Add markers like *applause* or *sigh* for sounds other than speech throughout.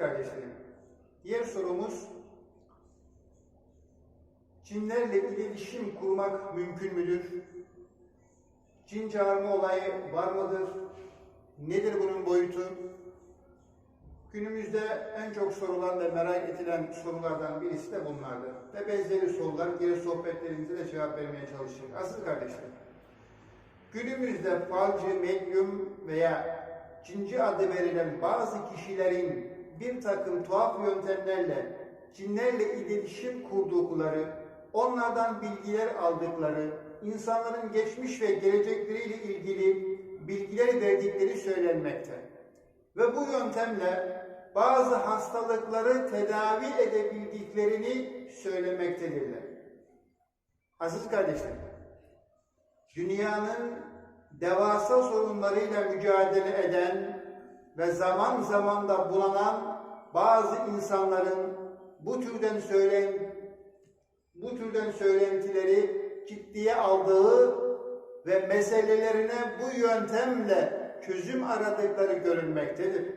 kardeşlerim. Diğer sorumuz cinlerle iletişim kurmak mümkün müdür? Cin çağırma olayı var mıdır? Nedir bunun boyutu? Günümüzde en çok sorulan ve merak edilen sorulardan birisi de bunlardır. Ve benzeri sorular diğer sohbetlerimizde de cevap vermeye çalışacağız. Asıl kardeşlerim, günümüzde falcı, medyum veya cinci adı verilen bazı kişilerin bir takım tuhaf yöntemlerle cinlerle iletişim kurdukları, onlardan bilgiler aldıkları, insanların geçmiş ve gelecekleriyle ilgili bilgiler verdikleri söylenmekte. Ve bu yöntemle bazı hastalıkları tedavi edebildiklerini söylemektedirler. Aziz kardeşlerim, dünyanın devasa sorunlarıyla mücadele eden ve zaman zaman da bulanan bazı insanların bu türden söylen bu türden söylentileri ciddiye aldığı ve meselelerine bu yöntemle çözüm aradıkları görülmektedir.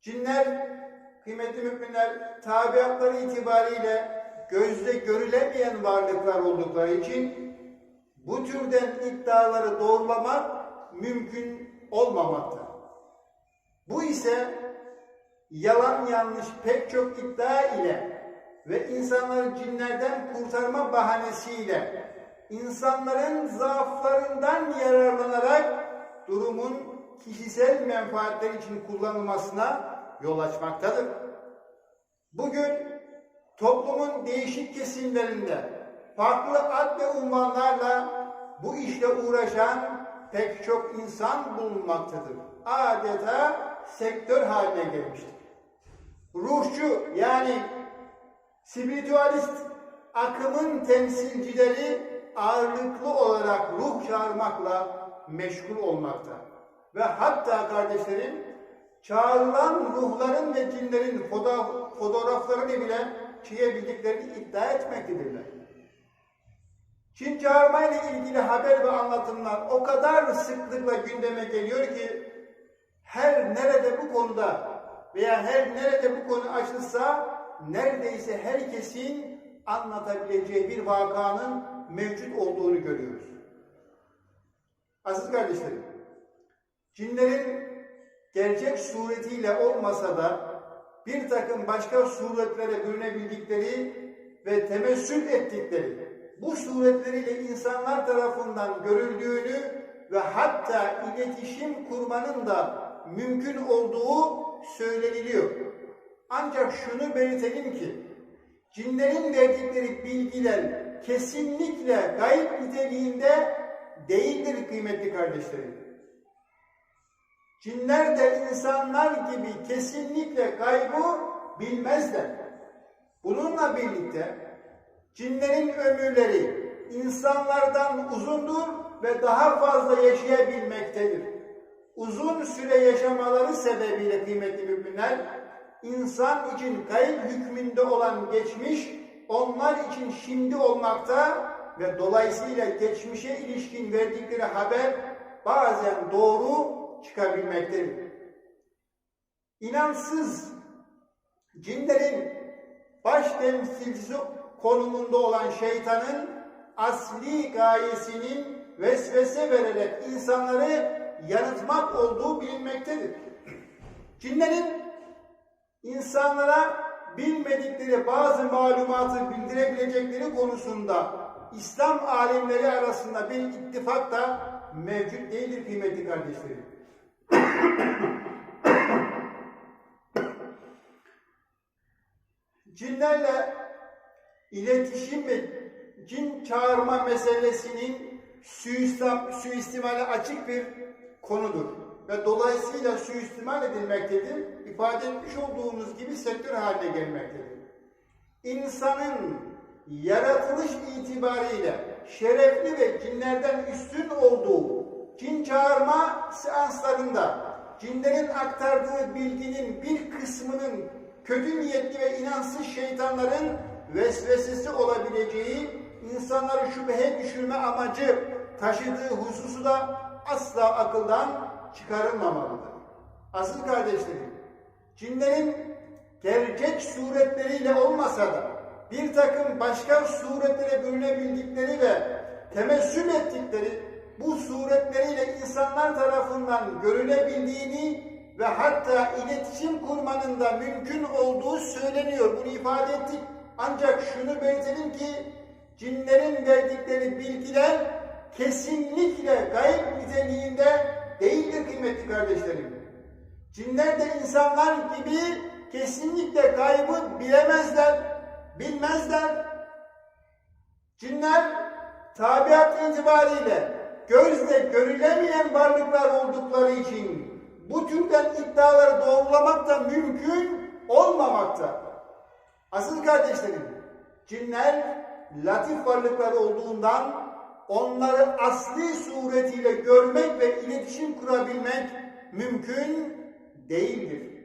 Cinler, kıymetli müminler, tabiatları itibariyle gözle görülemeyen varlıklar oldukları için bu türden iddiaları doğrulamak mümkün olmamakta. Bu ise yalan yanlış pek çok iddia ile ve insanları cinlerden kurtarma bahanesiyle insanların zaaflarından yararlanarak durumun kişisel menfaatler için kullanılmasına yol açmaktadır. Bugün toplumun değişik kesimlerinde farklı ad ve unvanlarla bu işle uğraşan pek çok insan bulunmaktadır. Adeta sektör haline gelmiştir. Ruhçu yani spiritüalist akımın temsilcileri ağırlıklı olarak ruh çağırmakla meşgul olmakta. Ve hatta kardeşlerim çağrılan ruhların ve cinlerin foto fotoğraflarını bile çizebildiklerini iddia etmektedirler. Çin çağırmayla ilgili haber ve anlatımlar o kadar sıklıkla gündeme geliyor ki her nerede bu konuda veya her nerede bu konu açılsa neredeyse herkesin anlatabileceği bir vakanın mevcut olduğunu görüyoruz. Aziz kardeşlerim, cinlerin gerçek suretiyle olmasa da bir takım başka suretlere bürünebildikleri ve temessül ettikleri bu suretleriyle insanlar tarafından görüldüğünü ve hatta iletişim kurmanın da mümkün olduğu söyleniliyor. Ancak şunu belirtelim ki cinlerin verdikleri bilgiler kesinlikle gayb niteliğinde değildir kıymetli kardeşlerim. Cinler de insanlar gibi kesinlikle gaybı bilmezler. Bununla birlikte cinlerin ömürleri insanlardan uzundur ve daha fazla yaşayabilmektedir. Uzun süre yaşamaları sebebiyle kıymetli müminler, insan için kayıp hükmünde olan geçmiş, onlar için şimdi olmakta ve dolayısıyla geçmişe ilişkin verdikleri haber bazen doğru çıkabilmektedir. İnansız cinlerin baş temsilcisi konumunda olan şeytanın asli gayesinin vesvese vererek insanları yanıltmak olduğu bilinmektedir. Cinlerin insanlara bilmedikleri bazı malumatı bildirebilecekleri konusunda İslam alimleri arasında bir ittifak da mevcut değildir kıymetli kardeşlerim. *coughs* Cinlerle iletişim ve cin çağırma meselesinin suistimale açık bir konudur. Ve dolayısıyla suistimal edilmektedir. İfade etmiş olduğumuz gibi sektör haline gelmektedir. İnsanın yaratılış itibariyle şerefli ve cinlerden üstün olduğu cin çağırma seanslarında cinlerin aktardığı bilginin bir kısmının kötü niyetli ve inansız şeytanların vesvesesi olabileceği, insanları şüpheye düşürme amacı taşıdığı hususu da asla akıldan çıkarılmamalıdır. Asıl kardeşlerim, cinlerin gerçek suretleriyle olmasa da bir takım başka suretlere bürünebildikleri ve temessül ettikleri bu suretleriyle insanlar tarafından görülebildiğini ve hatta iletişim kurmanın da mümkün olduğu söyleniyor. Bunu ifade ettik. Ancak şunu belirtelim ki cinlerin verdikleri bilgiler kesinlikle gayb niteliğinde değildir kıymetli kardeşlerim. Cinler de insanlar gibi kesinlikle gaybı bilemezler, bilmezler. Cinler tabiat itibariyle gözle görülemeyen varlıklar oldukları için bu türden iddiaları doğrulamak da mümkün olmamakta. Asıl kardeşlerim, cinler latif varlıklar olduğundan onları asli suretiyle görmek ve iletişim kurabilmek mümkün değildir.